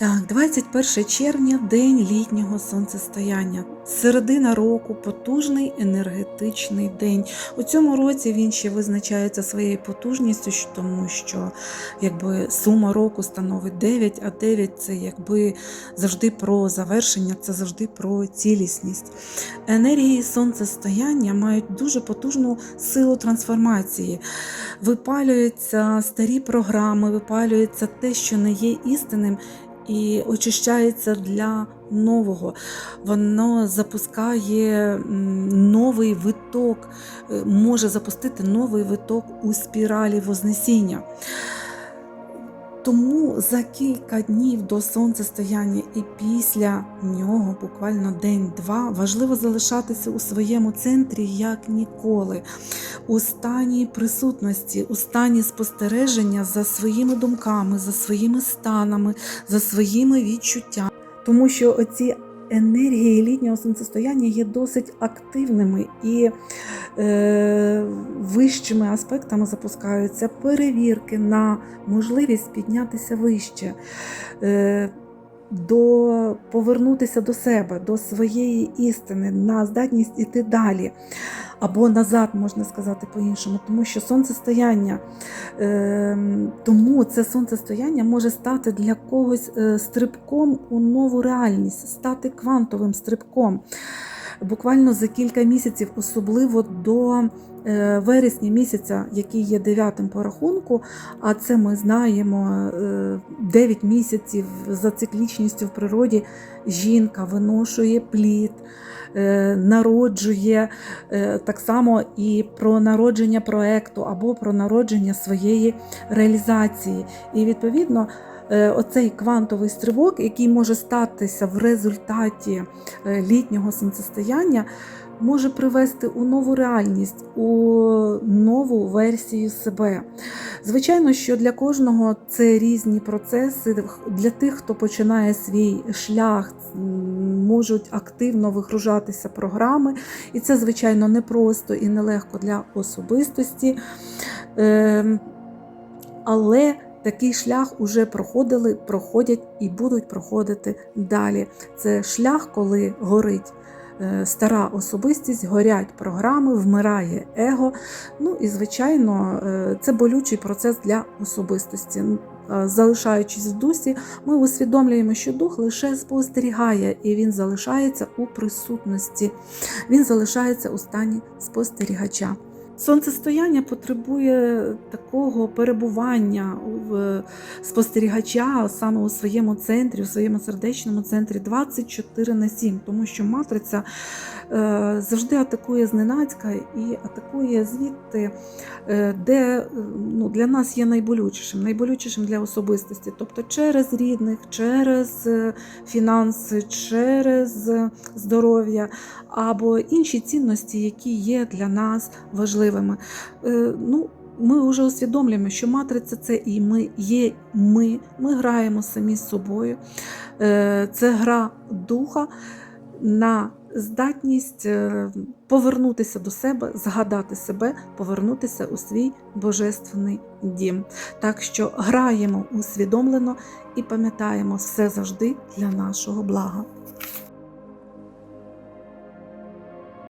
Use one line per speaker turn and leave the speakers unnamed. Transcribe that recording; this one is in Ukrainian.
Так, 21 червня, день літнього сонцестояння. Середина року, потужний енергетичний день. У цьому році він ще визначається своєю потужністю, тому що якби сума року становить 9, а 9 це якби завжди про завершення, це завжди про цілісність. Енергії сонцестояння мають дуже потужну силу трансформації. Випалюються старі програми, випалюється те, що не є істинним і очищається для нового. Воно запускає новий виток, е, може запустити новий виток у спіралі Вознесіння. Тому за кілька днів до сонцестояння і після нього, буквально день-два, важливо залишатися у своєму центрі як ніколи, у стані присутності, у стані спостереження за своїми думками, за своїми станами, за своїми відчуттями. Тому що оці енергії літнього сонцестояння є досить активними і е, вищими аспектами запускаються перевірки на можливість піднятися вище. Е, до повернутися до себе, до своєї істини, на здатність іти далі, або назад, можна сказати по-іншому, тому що сонцестояння, е, тому це сонцестояння може стати для когось е, стрибком у нову реальність, стати квантовим стрибком. Буквально за кілька місяців, особливо до е, вересня місяця, який є дев'ятим по рахунку, а це ми знаємо 9 місяців за циклічністю в природі жінка виношує плід, е, народжує е, так само і про народження проекту або про народження своєї реалізації. І відповідно. Е, Оцей квантовий стрибок, який може статися в результаті е, літнього сонцестояння, може привести у нову реальність, у нову версію себе. Звичайно, що для кожного це різні процеси. Для тих, хто починає свій шлях, можуть активно вигружатися програми, і це, звичайно, непросто і нелегко для особистості. Ем, Але такий шлях уже проходили, проходять і будуть проходити далі. Це шлях, коли горить е, стара особистість, горять програми, вмирає его. Ну і, звичайно, е, це болючий процес для особистості. Залишаючись в дусі, ми усвідомлюємо, що дух лише спостерігає, і він залишається у присутності, він залишається у стані спостерігача. Сонцестояння потребує такого перебування в спостерігача саме у своєму центрі, у своєму сердечному центрі 24 на 7, тому що матриця е, завжди атакує зненацька і атакує звідти, е, де е, ну, для нас є найболючішим, найболючішим для особистості, тобто через рідних, через фінанси, через здоров'я або інші цінності, які є для нас важливими. Е, Ну, ми вже усвідомлюємо, що матриця це і ми є ми. Ми граємо самі з собою. Е, Це гра духа на здатність е, повернутися до себе, згадати себе, повернутися у свій божественний дім. Так що граємо усвідомлено і пам'ятаємо все завжди для нашого блага.